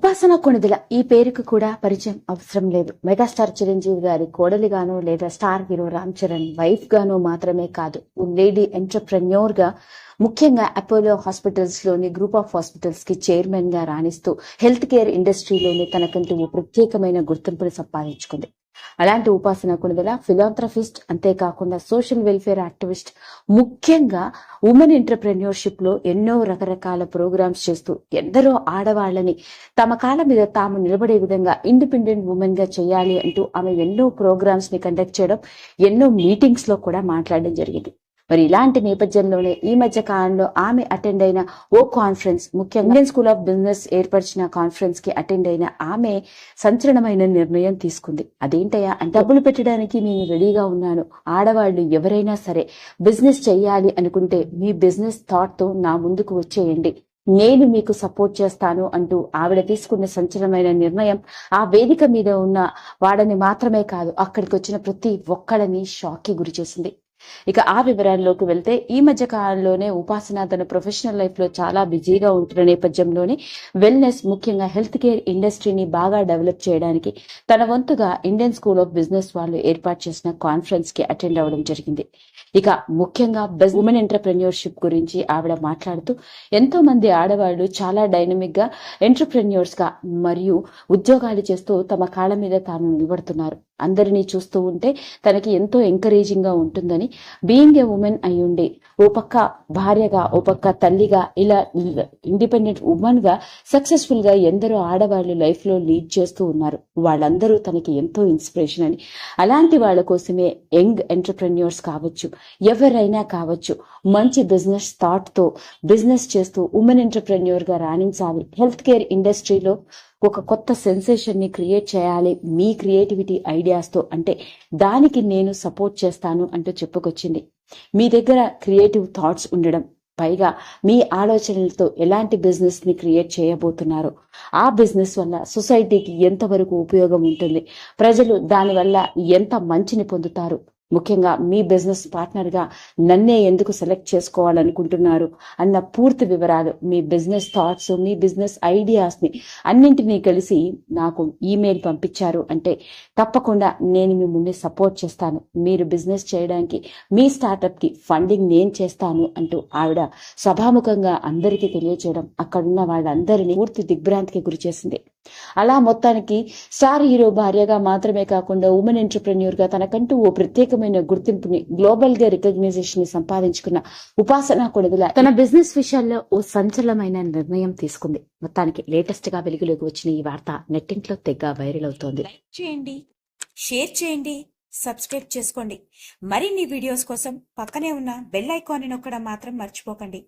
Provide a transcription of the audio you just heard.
ఉపాసన కొణిదెల ఈ పేరుకు కూడా పరిచయం అవసరం లేదు. మెగాస్టార్ చిరంజీవి గారి కోడలిగానో లేదా star hero Ram Charan wife గానో మాత్రమే కాదు. లేడీ ఎంటర్ప్రెన్యూర్గా ముఖ్యంగా అపోలో హాస్పిటల్స్లోని గ్రూప్ ఆఫ్ హాస్పిటల్స్కి చైర్మన్గా రాణిస్తూ హెల్త్ కేర్ ఇండస్ట్రీలోని తనకంటూ ఓ ప్రత్యేకమైన గుర్తింపును సంపాదించుకుంది. అలాంటి ఉపాసన కొనుదల ఫిలాంథ్రఫిస్ట్ అంతేకాకుండా సోషల్ వెల్ఫేర్ యాక్టివిస్ట్ ముఖ్యంగా ఉమెన్ ఎంటర్ప్రెన్యూర్షిప్లో ఎన్నో రకరకాల ప్రోగ్రామ్స్ చేస్తూ ఎందరో ఆడవాళ్ళని తమ కాళ్ళ మీద తాము నిలబడే విధంగా ఇండిపెండెంట్ ఉమెన్గా చేయాలి అంటూ ఆమె ఎన్నో ప్రోగ్రామ్స్ని కండక్ట్ చేయడం ఎన్నో మీటింగ్స్లో కూడా మాట్లాడడం జరిగింది. మరి ఇలాంటి నేపథ్యంలోనే ఈ మధ్య కాలంలో ఆమె అటెండ్ అయిన ఓ కాన్ఫరెన్స్ ముఖ్యంగా ఇండియన్ స్కూల్ ఆఫ్ బిజినెస్ ఏర్పరిచిన కాన్ఫరెన్స్కి అటెండ్ అయిన ఆమె సంచలనమైన నిర్ణయం తీసుకుంది. అదేంటయ్యా అంటే డబ్బులు పెట్టడానికి నేను రెడీగా ఉన్నాను. ఆడవాళ్ళు ఎవరైనా సరే బిజినెస్ చేయాలి అనుకుంటే మీ బిజినెస్ థాట్తో నా ముందుకు వచ్చేయండి. నేను మీకు సపోర్ట్ చేస్తాను అంటూ ఆవిడ తీసుకున్న సంచలనమైన నిర్ణయం ఆ వేదిక మీద ఉన్న వాడని మాత్రమే కాదు అక్కడికి వచ్చిన ప్రతి ఒక్కళ్ళని షాక్కి గురి చేసింది. ఇక ఆ వివరాల్లోకి వెళ్తే ఈ మధ్య కాలంలోనే ఉపాసన తన ప్రొఫెషనల్ లైఫ్లో చాలా బిజీగా ఉంటున్న నేపథ్యంలోనే వెల్నెస్ ముఖ్యంగా హెల్త్ కేర్ ఇండస్ట్రీని బాగా డెవలప్ చేయడానికి తన వంతుగా ఇండియన్ స్కూల్ ఆఫ్ బిజినెస్ వాళ్ళు ఏర్పాటు చేసిన కాన్ఫరెన్స్కి అటెండ్ అవ్వడం జరిగింది. ఇక ముఖ్యంగా ఉమెన్ ఎంటర్ప్రెన్యూర్షిప్ గురించి ఆవిడ మాట్లాడుతూ ఎంతో మంది ఆడవాళ్ళు చాలా డైనమిక్గా ఎంటర్ప్రెన్యూర్స్గా మరియు ఉద్యోగాలు చేస్తూ తమ కాళ్ళ మీద తాను నిలబడుతున్నారు. అందరినీ చూస్తూ ఉంటే తనకి ఎంతో ఎంకరేజింగ్గా ఉంటుందని. బీయింగ్ ఏ ఉమెన్ అయి ఉండి ఓ పక్క భార్యగా ఓ పక్క తల్లిగా ఇలా ఇండిపెండెంట్ ఉమెన్గా సక్సెస్ఫుల్గా ఎందరో ఆడవాళ్ళు లైఫ్లో లీడ్ చేస్తూ ఉన్నారు. వాళ్ళందరూ తనకి ఎంతో ఇన్స్పిరేషన్ అని. అలాంటి వాళ్ళ కోసమే యంగ్ ఎంటర్ప్రెన్యూర్స్ కావచ్చు ఎవరైనా కావచ్చు మంచి బిజినెస్ థాట్తో బిజినెస్ చేస్తూ ఉమెన్ ఎంటర్ప్రెన్యూర్గా రాణించాలి. హెల్త్ కేర్ ఇండస్ట్రీలో ఒక కొత్త సెన్సేషన్ని క్రియేట్ చేయాలి. మీ క్రియేటివిటీ ఐడియాస్తో అంటే దానికి నేను సపోర్ట్ చేస్తాను అంటూ చెప్పుకొచ్చింది. మీ దగ్గర క్రియేటివ్ థాట్స్ ఉండడం. పైగా మీ ఆలోచనలతో ఎలాంటి బిజినెస్ని క్రియేట్ చేయబోతున్నారు? ఆ బిజినెస్ వల్ల సొసైటీకి ఎంతవరకు ఉపయోగం ఉంటుంది? ప్రజలు దానివల్ల ఎంత మంచిని పొందుతారు? ముఖ్యంగా మీ బిజినెస్ పార్ట్నర్గా నన్నే ఎందుకు సెలెక్ట్ చేసుకోవాలనుకుంటున్నారు అన్న పూర్తి వివరాలు మీ బిజినెస్ థాట్స్ మీ బిజినెస్ ఐడియాస్ని అన్నింటినీ కలిసి నాకు ఈమెయిల్ పంపించారు. అంటే తప్పకుండా నేను మిమ్మల్ని సపోర్ట్ చేస్తాను. మీరు బిజినెస్ చేయడానికి మీ స్టార్టప్కి ఫండింగ్ నేను చేస్తాను అంటూ ఆవిడ సభాముఖంగా అందరికీ తెలియజేయడం అక్కడున్న వాళ్ళందరినీ పూర్తి దిగ్భ్రాంతికి గురి చేసింది. అలా మొత్తానికి స్టార్ హీరో భార్యగా మాత్రమే కాకుండా ఉమెన్ ఎంటర్ప్రెన్యూర్గా తనకంటూ ఓ ప్రత్యేకమైన గుర్తింపుని గ్లోబల్గా రికగ్నైజేషన్ని సంపాదించుకున్న ఉపాసన కొడుగుల తన బిజినెస్ విషయాల్లో ఓ సంచలనమైన నిర్ణయం తీసుకుంది. మొత్తానికి లేటెస్ట్గా వెలుగులోకి వచ్చిన ఈ వార్త నెట్టింట్లో తెగ వైరల్ అవుతోంది. లైక్ చేయండి షేర్ చేయండి సబ్స్క్రైబ్ చేసుకోండి. మరిన్ని వీడియోస్ కోసం పక్కనే ఉన్న బెల్ ఐకాన్ని నొక్కడం మాత్రం మర్చిపోకండి.